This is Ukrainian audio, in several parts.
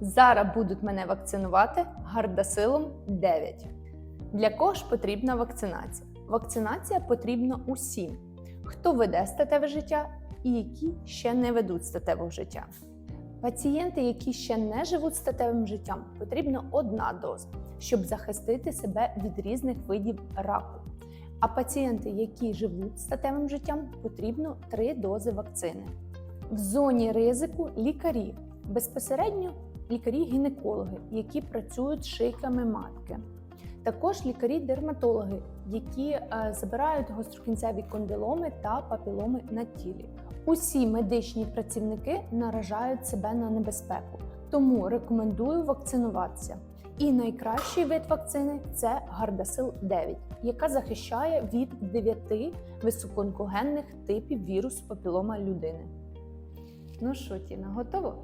Зараз будуть мене вакцинувати гардасилом 9. Для кого ж потрібна вакцинація? Вакцинація потрібна усім, хто веде статеве життя і які ще не ведуть статевого життя. Пацієнти, які ще не живуть статевим життям, потрібна одна доза, щоб захистити себе від різних видів раку. А пацієнти, які живуть статевим життям, потрібно три дози вакцини. В зоні ризику лікарі, безпосередньо лікарі-гінекологи, які працюють шийками матки. Також лікарі-дерматологи, які е, забирають гострокінцеві кондиломи та папіломи на тілі. Усі медичні працівники наражають себе на небезпеку, тому рекомендую вакцинуватися. І найкращий вид вакцини це Гардасил 9, яка захищає від 9 високоонкогенних типів вірусу папілома людини. Ну що, Тіна, готово?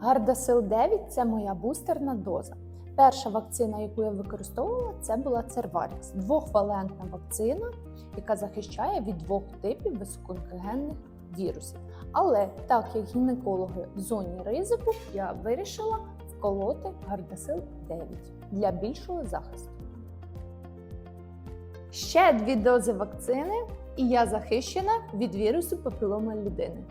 Гардасил 9 це моя бустерна доза. Перша вакцина, яку я використовувала, це була Церварікс, двохвалентна вакцина, яка захищає від двох типів високоонкогенних вірусів. Але так як гінекологи в зоні ризику, я вирішила вколоти Гардасил 9 для більшого захисту. Ще дві дози вакцини, і я захищена від вірусу папілома людини.